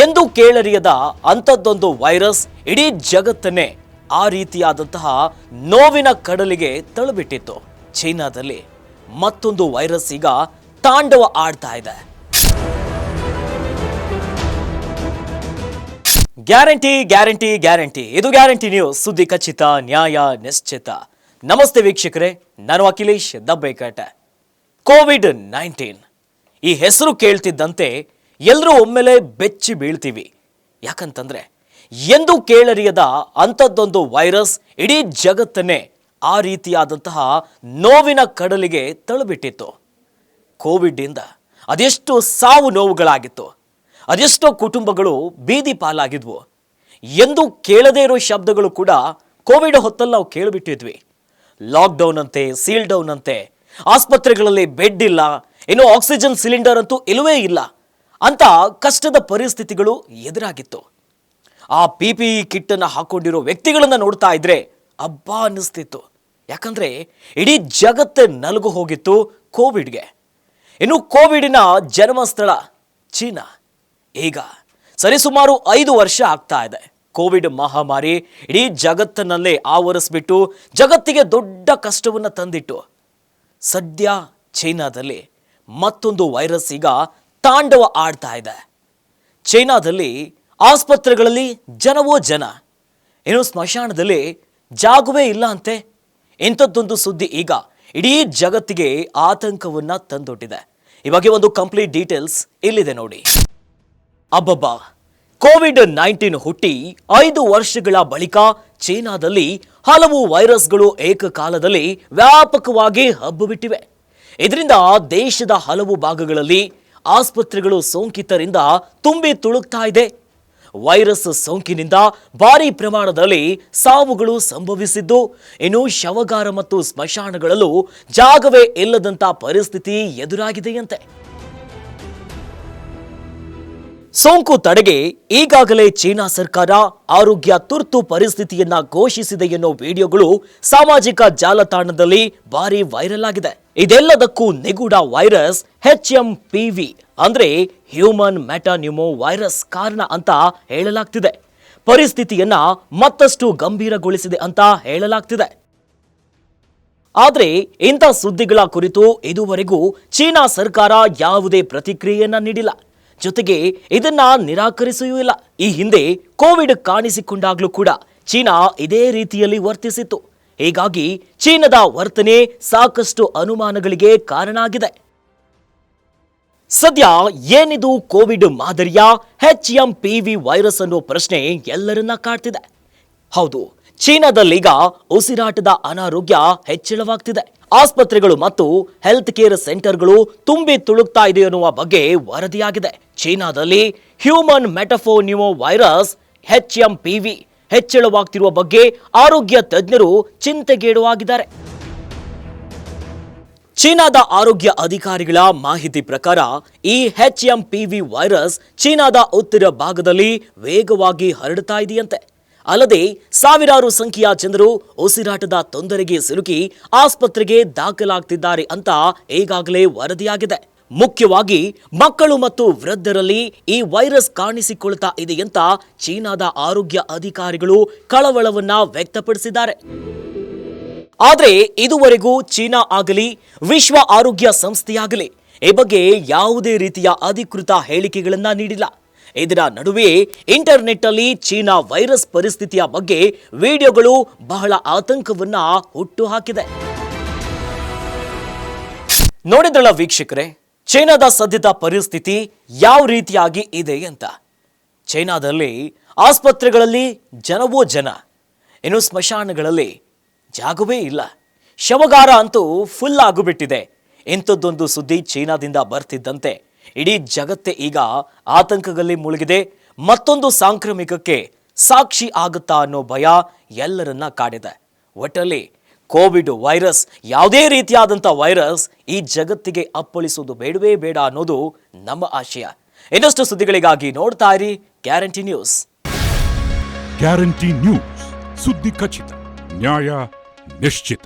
ಎಂದು ಕೇಳರಿಯದ ಅಂಥದ್ದೊಂದು ವೈರಸ್ ಇಡೀ ಜಗತ್ತನ್ನೇ ಆ ರೀತಿಯಾದಂತಹ ನೋವಿನ ಕಡಲಿಗೆ ತಳ್ಳಿಬಿಟ್ಟಿತ್ತು. ಚೈನಾದಲ್ಲಿ ಮತ್ತೊಂದು ವೈರಸ್ ಈಗ ತಾಂಡವ ಆಡ್ತಾ ಇದೆ. Guarantee guarantee guarantee. ಇದು ಗ್ಯಾರಂಟಿ ನ್ಯೂಸ್. ಸುದ್ದಿ ಖಚಿತ, ನ್ಯಾಯ ನಿಶ್ಚಿತ. ನಮಸ್ತೆ ವೀಕ್ಷಕರೇ, ನಾನು ಅಖಿಲೇಶ್ ದಬ್ಬೇಕಟ ಕೋವಿಡ್ ನೈನ್ಟೀನ್. ಈ ಹೆಸರು ಕೇಳ್ತಿದ್ದಂತೆ ಎಲ್ಲರೂ ಒಮ್ಮೆಲೆ ಬೆಚ್ಚಿ ಬೀಳ್ತೀವಿ. ಯಾಕಂತಂದರೆ ಎಂದು ಕೇಳರಿಯದ ಅಂಥದ್ದೊಂದು ವೈರಸ್ ಇಡೀ ಜಗತ್ತನ್ನೇ ಆ ರೀತಿಯಾದಂತಹ ನೋವಿನ ಕಡಲಿಗೆ ತಳ್ಳಿಬಿಟ್ಟಿತ್ತು. ಕೋವಿಡ್ಡಿಂದ ಅದೆಷ್ಟು ಸಾವು ನೋವುಗಳಾಗಿತ್ತು. ಅದೆಷ್ಟೋ ಕುಟುಂಬಗಳು ಬೀದಿ ಪಾಲಾಗಿದ್ವು. ಎಂದು ಕೇಳದೇ ಇರೋ ಶಬ್ದಗಳು ಕೂಡ ಕೋವಿಡ್ ಹೊತ್ತಲ್ಲಿ ನಾವು ಕೇಳಿಬಿಟ್ಟಿದ್ವಿ. ಲಾಕ್ಡೌನ್ ಅಂತೆ, ಸೀಲ್ಡೌನ್ ಅಂತೆ, ಆಸ್ಪತ್ರೆಗಳಲ್ಲಿ ಬೆಡ್ ಇಲ್ಲ ಏನೋ ಆಕ್ಸಿಜನ್ ಸಿಲಿಂಡರ್ ಅಂತೂ ಇಲ್ಲವೇ ಇಲ್ಲ. ಅಂತ ಕಷ್ಟದ ಪರಿಸ್ಥಿತಿಗಳು ಎದುರಾಗಿತ್ತು. ಆ ಪಿ ಪಿ ಇ ಕಿಟ್ಟನ್ನು ಹಾಕೊಂಡಿರೋ ವ್ಯಕ್ತಿಗಳನ್ನು ನೋಡ್ತಾ ಇದ್ರೆ ಅಬ್ಬಾ ಅನ್ನಿಸ್ತಿತ್ತು. ಯಾಕಂದರೆ ಇಡೀ ಜಗತ್ತೇ ನಲುಗು ಹೋಗಿತ್ತು ಕೋವಿಡ್ಗೆ. ಇನ್ನು ಕೋವಿಡಿನ ಜನ್ಮಸ್ಥಳ ಚೀನಾ. ಈಗ ಸರಿಸುಮಾರು ಐದು ವರ್ಷ ಆಗ್ತಾ ಇದೆ. ಕೋವಿಡ್ ಮಹಾಮಾರಿ ಇಡೀ ಜಗತ್ತಿನಲ್ಲೇ ಆವರಿಸ್ಬಿಟ್ಟು ಜಗತ್ತಿಗೆ ದೊಡ್ಡ ಕಷ್ಟವನ್ನು ತಂದಿಟ್ಟು. ಸದ್ಯ ಚೈನಾದಲ್ಲಿ ಮತ್ತೊಂದು ವೈರಸ್ ಈಗ ತಾಂಡವ ಆಡ್ತಾ ಇದೆ. ಚೈನಾದಲ್ಲಿ ಆಸ್ಪತ್ರೆಗಳಲ್ಲಿ ಜನವೋ ಜನ. ಏನು ಸ್ಮಶಾನದಲ್ಲಿ ಜಾಗವೇ ಇಲ್ಲ ಅಂತೆ. ಇಂಥದ್ದೊಂದು ಸುದ್ದಿ ಈಗ ಇಡೀ ಜಗತ್ತಿಗೆ ಆತಂಕವನ್ನ ತಂದೊಡ್ಡಿದೆ. ಈ ಬಗ್ಗೆ ಒಂದು ಕಂಪ್ಲೀಟ್ ಡೀಟೇಲ್ಸ್ ಇಲ್ಲಿದೆ ನೋಡಿ. ಅಬ್ಬಬ್ಬಾ! ಕೋವಿಡ್ ನೈನ್ಟೀನ್ ಹುಟ್ಟಿ ಐದು ವರ್ಷಗಳ ಬಳಿಕ ಚೀನಾದಲ್ಲಿ ಹಲವು ವೈರಸ್ಗಳು ಏಕಕಾಲದಲ್ಲಿ ವ್ಯಾಪಕವಾಗಿ ಹಬ್ಬಬಿಟ್ಟಿವೆ. ಇದರಿಂದ ದೇಶದ ಹಲವು ಭಾಗಗಳಲ್ಲಿ ಆಸ್ಪತ್ರೆಗಳು ಸೋಂಕಿತರಿಂದ ತುಂಬಿ ತುಳುಕ್ತಾ ಇದೆ. ವೈರಸ್ ಸೋಂಕಿನಿಂದ ಭಾರಿ ಪ್ರಮಾಣದಲ್ಲಿ ಸಾವುಗಳು ಸಂಭವಿಸಿದ್ದು, ಇನ್ನು ಶವಗಾರ ಮತ್ತು ಸ್ಮಶಾನಗಳಲ್ಲೂ ಜಾಗವೇ ಇಲ್ಲದಂತ ಪರಿಸ್ಥಿತಿ ಎದುರಾಗಿದೆಯಂತೆ ಸೋಂಕು ತಡೆಗೆ ಈಗಾಗಲೇ ಚೀನಾ ಸರ್ಕಾರ ಆರೋಗ್ಯ ತುರ್ತು ಪರಿಸ್ಥಿತಿಯನ್ನ ಘೋಷಿಸಿದೆ ಎನ್ನೋ ವಿಡಿಯೋಗಳು ಸಾಮಾಜಿಕ ಜಾಲತಾಣದಲ್ಲಿ ಭಾರಿ ವೈರಲ್ ಆಗಿದೆ. ಇದೆಲ್ಲದಕ್ಕೂ ನಿಗೂಢ ವೈರಸ್ ಹೆಚ್ ಎಂ ವಿ ಅಂದ್ರೆ ಹ್ಯೂಮನ್ ಮೆಟಾನ್ಯೂಮೋ ವೈರಸ್ ಕಾರಣ ಅಂತ ಹೇಳಲಾಗ್ತಿದೆ. ಪರಿಸ್ಥಿತಿಯನ್ನ ಮತ್ತಷ್ಟು ಗಂಭೀರಗೊಳಿಸಿದೆ ಅಂತ ಹೇಳಲಾಗ್ತಿದೆ. ಆದ್ರೆ ಇಂಥ ಸುದ್ದಿಗಳ ಕುರಿತು ಇದುವರೆಗೂ ಚೀನಾ ಸರ್ಕಾರ ಯಾವುದೇ ಪ್ರತಿಕ್ರಿಯೆಯನ್ನ ನೀಡಿಲ್ಲ. ಜೊತೆಗೆ ಇದನ್ನ ನಿರಾಕರಿಸೂ ಇಲ್ಲ. ಈ ಹಿಂದೆ ಕೋವಿಡ್ ಕಾಣಿಸಿಕೊಂಡಾಗ್ಲೂ ಕೂಡ ಚೀನಾ ಇದೇ ರೀತಿಯಲ್ಲಿ ವರ್ತಿಸಿತ್ತು. ಹೀಗಾಗಿ ಚೀನಾದ ವರ್ತನೆ ಸಾಕಷ್ಟು ಅನುಮಾನಗಳಿಗೆ ಕಾರಣ ಆಗಿದೆ ಸದ್ಯ ಏನಿದು ಕೋವಿಡ್ ಮಾದರಿಯ H M P V virus ಅನ್ನೋ ಪ್ರಶ್ನೆ ಎಲ್ಲರನ್ನ ಕಾಡ್ತಿದೆ. ಹೌದು, ಚೀನಾದಲ್ಲೀಗ ಉಸಿರಾಟದ ಅನಾರೋಗ್ಯ ಹೆಚ್ಚಳವಾಗ್ತಿದೆ. ಆಸ್ಪತ್ರೆಗಳು ಮತ್ತು ಹೆಲ್ತ್ ಕೇರ್ ಸೆಂಟರ್ಗಳು ತುಂಬಿ ತುಳುಕ್ತಾ ಇದೆ ಅನ್ನುವ ಬಗ್ಗೆ ವರದಿಯಾಗಿದೆ. ಚೀನಾದಲ್ಲಿ human metapneumovirus H M P V ಹೆಚ್ಚಳವಾಗ್ತಿರುವ ಬಗ್ಗೆ ಆರೋಗ್ಯ ತಜ್ಞರು ಚಿಂತೆಗೀಡುವಾಗಿದ್ದಾರೆ. ಚೀನಾದ ಆರೋಗ್ಯ ಅಧಿಕಾರಿಗಳ ಮಾಹಿತಿ ಪ್ರಕಾರ ಈ H M P V virus ಚೀನಾದ ಉತ್ತರ ಭಾಗದಲ್ಲಿ ವೇಗವಾಗಿ ಹರಡ್ತಾ ಇದೆಯಂತೆ. ಅಲ್ಲದೆ ಸಾವಿರಾರು ಸಂಖ್ಯೆಯ ಜನರು ಉಸಿರಾಟದ ತೊಂದರೆಗೆ ಸಿಲುಕಿ ಆಸ್ಪತ್ರೆಗೆ ದಾಖಲಾಗ್ತಿದ್ದಾರೆ ಅಂತ ಈಗಾಗಲೇ ವರದಿಯಾಗಿದೆ. ಮುಖ್ಯವಾಗಿ ಮಕ್ಕಳು ಮತ್ತು ವೃದ್ಧರಲ್ಲಿ ಈ ವೈರಸ್ ಕಾಣಿಸಿಕೊಳ್ತಾ ಇದೆ ಅಂತ ಚೀನಾದ ಆರೋಗ್ಯ ಅಧಿಕಾರಿಗಳು ಕಳವಳವನ್ನ ವ್ಯಕ್ತಪಡಿಸಿದ್ದಾರೆ. ಆದರೆ ಇದುವರೆಗೂ ಚೀನಾ ಆಗಲಿ, ವಿಶ್ವ ಆರೋಗ್ಯ ಸಂಸ್ಥೆಯಾಗಲಿ, ಈ ಬಗ್ಗೆ ಯಾವುದೇ ರೀತಿಯ ಅಧಿಕೃತ ಹೇಳಿಕೆಗಳನ್ನ ನೀಡಿಲ್ಲ. ಇದರ ನಡುವೆ ಇಂಟರ್ನೆಟ್ ಅಲ್ಲಿ ಚೀನಾ ವೈರಸ್ ಪರಿಸ್ಥಿತಿಯ ಬಗ್ಗೆ ವಿಡಿಯೋಗಳು ಬಹಳ ಆತಂಕವನ್ನ ಹುಟ್ಟು ಹಾಕಿದೆ. ನೋಡಿದಳ ವೀಕ್ಷಕರೇ ಚೈನಾದ ಸದ್ಯದ ಪರಿಸ್ಥಿತಿ ಯಾವ ರೀತಿಯಾಗಿ ಇದೆ ಅಂತ. ಚೈನಾದಲ್ಲಿ ಆಸ್ಪತ್ರೆಗಳಲ್ಲಿ ಜನವೋ ಜನ, ಇನ್ನು ಸ್ಮಶಾನಗಳಲ್ಲಿ ಜಾಗವೇ ಇಲ್ಲ. ಶವಗಾರ ಅಂತೂ ಫುಲ್ ಆಗುಬಿಟ್ಟಿದೆ. ಇಂಥದ್ದೊಂದು ಸುದ್ದಿ ಚೀನಾದಿಂದ ಬರ್ತಿದ್ದಂತೆ. ಇಡೀ ಜಗತ್ತೇ ಈಗ ಆತಂಕದಲ್ಲಿ ಮುಳುಗಿದೆ. ಮತ್ತೊಂದು ಸಾಂಕ್ರಾಮಿಕಕ್ಕೆ ಸಾಕ್ಷಿ ಆಗುತ್ತಾ ಅನ್ನೋ ಭಯ ಎಲ್ಲರನ್ನ ಕಾಡಿದೆ. ಒಟ್ಟಲ್ಲಿ ಕೋವಿಡ್ ವೈರಸ್, ಯಾವುದೇ ರೀತಿಯಾದಂಥ ವೈರಸ್ ಈ ಜಗತ್ತಿಗೆ ಅಪ್ಪಳಿಸುವುದು ಬೇಡವೇ ಬೇಡ ಅನ್ನೋದು ನಮ್ಮ ಆಶಯ. ಇನ್ನಷ್ಟು ಸುದ್ದಿಗಳಿಗಾಗಿ ನೋಡ್ತಾ ಇರಿ ಗ್ಯಾರಂಟಿ ನ್ಯೂಸ್. ಗ್ಯಾರಂಟಿ ನ್ಯೂಸ್, ಸುದ್ದಿ ಖಚಿತ, ನ್ಯಾಯ ನಿಶ್ಚಿತ.